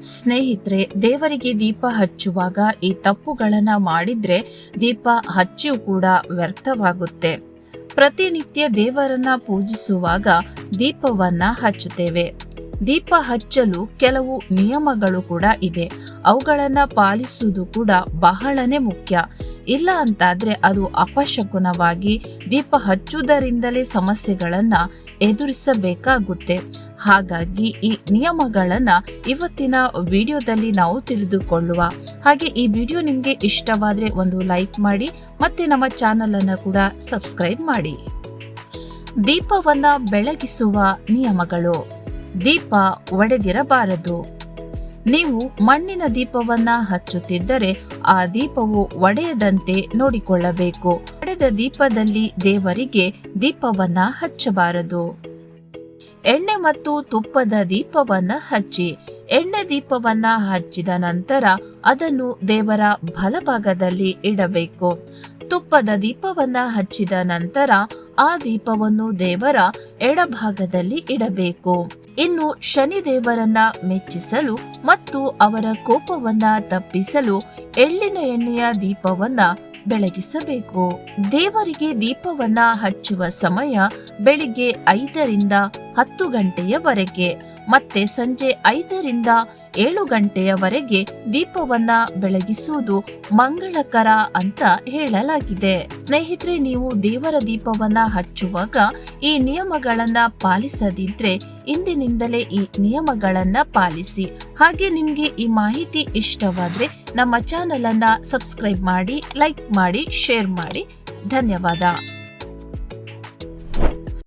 ಸ್ನೇಹಿತರೆ, ದೇವರಿಗೆ ದೀಪ ಹಚ್ಚುವಾಗ ಈ ತಪ್ಪುಗಳನ್ನ ಮಾಡಿದ್ರೆ ದೀಪ ಹಚ್ಚಿಯೂ ಕೂಡ ವ್ಯರ್ಥವಾಗುತ್ತೆ. ಪ್ರತಿನಿತ್ಯ ದೇವರನ್ನ ಪೂಜಿಸುವಾಗ ದೀಪವನ್ನ ಹಚ್ಚುತ್ತೇವೆ. ದೀಪ ಹಚ್ಚಲು ಕೆಲವು ನಿಯಮಗಳು ಕೂಡ ಇದೆ. ಅವುಗಳನ್ನ ಪಾಲಿಸುವುದು ಕೂಡ ಬಹಳನೇ ಮುಖ್ಯ. ಇಲ್ಲ ಅಂತಾದ್ರೆ ಅದು ಅಪಶಕುನವಾಗಿ ದೀಪ ಹಚ್ಚುವುದರಿಂದಲೇ ಸಮಸ್ಯೆಗಳನ್ನ ಎದುರಿಸಬೇಕಾಗುತ್ತೆ. ಹಾಗಾಗಿ ಈ ನಿಯಮಗಳನ್ನ ಇವತ್ತಿನ ವಿಡಿಯೋದಲ್ಲಿ ನಾವು ತಿಳಿದುಕೊಳ್ಳುವ ಹಾಗೆ ಈ ವಿಡಿಯೋ ನಿಮಗೆ ಇಷ್ಟವಾದ್ರೆ ಒಂದು ಲೈಕ್ ಮಾಡಿ ಮತ್ತೆ ನಮ್ಮ ಚಾನಲ್ ಅನ್ನು ಕೂಡ ಸಬ್ಸ್ಕ್ರೈಬ್ ಮಾಡಿ. ದೀಪವನ್ನ ಬೆಳಗಿಸುವ ನಿಯಮಗಳು. ದೀಪ ಒಡೆದಿರಬಾರದು. ನೀವು ಮಣ್ಣಿನ ದೀಪವನ್ನ ಹಚ್ಚುತ್ತಿದ್ದರೆ ಆ ದೀಪವು ಒಡೆಯದಂತೆ ನೋಡಿಕೊಳ್ಳಬೇಕು. ಒಡೆದ ದೀಪದಲ್ಲಿ ದೇವರಿಗೆ ದೀಪವನ್ನ ಹಚ್ಚಬಾರದು. ಎಣ್ಣೆ ಮತ್ತು ತುಪ್ಪದ ದೀಪವನ್ನ ಹಚ್ಚಿ, ಎಣ್ಣೆ ದೀಪವನ್ನ ಹಚ್ಚಿದ ನಂತರ ಅದನ್ನು ದೇವರ ಬಲಭಾಗದಲ್ಲಿ ಇಡಬೇಕು. ತುಪ್ಪದ ದೀಪವನ್ನ ಹಚ್ಚಿದ ನಂತರ ಆ ದೀಪವನ್ನು ದೇವರ ಎಡಭಾಗದಲ್ಲಿ ಇಡಬೇಕು. ಇನ್ನು ಶನಿ ದೇವರನ್ನ ಮೆಚ್ಚಿಸಲು ಮತ್ತು ಅವರ ಕೋಪವನ್ನ ತಪ್ಪಿಸಲು ಎಳ್ಳಿನ ಎಣ್ಣೆಯ ದೀಪವನ್ನ ಬೆಳಗಿಸಬೇಕು. ದೇವರಿಗೆ ದೀಪವನ್ನ ಹಚ್ಚುವ ಸಮಯ ಬೆಳಿಗ್ಗೆ ಐದರಿಂದ ಹತ್ತು ಗಂಟೆಯವರೆಗೆ ಮತ್ತೆ ಸಂಜೆ ಐದರಿಂದ ಏಳು ಗಂಟೆಯವರೆಗೆ ದೀಪವನ್ನ ಬೆಳಗಿಸುವುದು ಮಂಗಳಕರ ಅಂತ ಹೇಳಲಾಗಿದೆ. ಸ್ನೇಹಿತರೆ, ನೀವು ದೇವರ ದೀಪವನ್ನ ಹಚ್ಚುವಾಗ ಈ ನಿಯಮಗಳನ್ನ ಪಾಲಿಸದಿದ್ರೆ ಇಂದಿನಿಂದಲೇ ಈ ನಿಯಮಗಳನ್ನ ಪಾಲಿಸಿ. ಹಾಗೆ ನಿಮ್ಗೆ ಈ ಮಾಹಿತಿ ಇಷ್ಟವಾದ್ರೆ ನಮ್ಮ ಚಾನೆಲ್ ಅನ್ನ ಸಬ್ಸ್ಕ್ರೈಬ್ ಮಾಡಿ, ಲೈಕ್ ಮಾಡಿ, ಶೇರ್ ಮಾಡಿ. ಧನ್ಯವಾದ.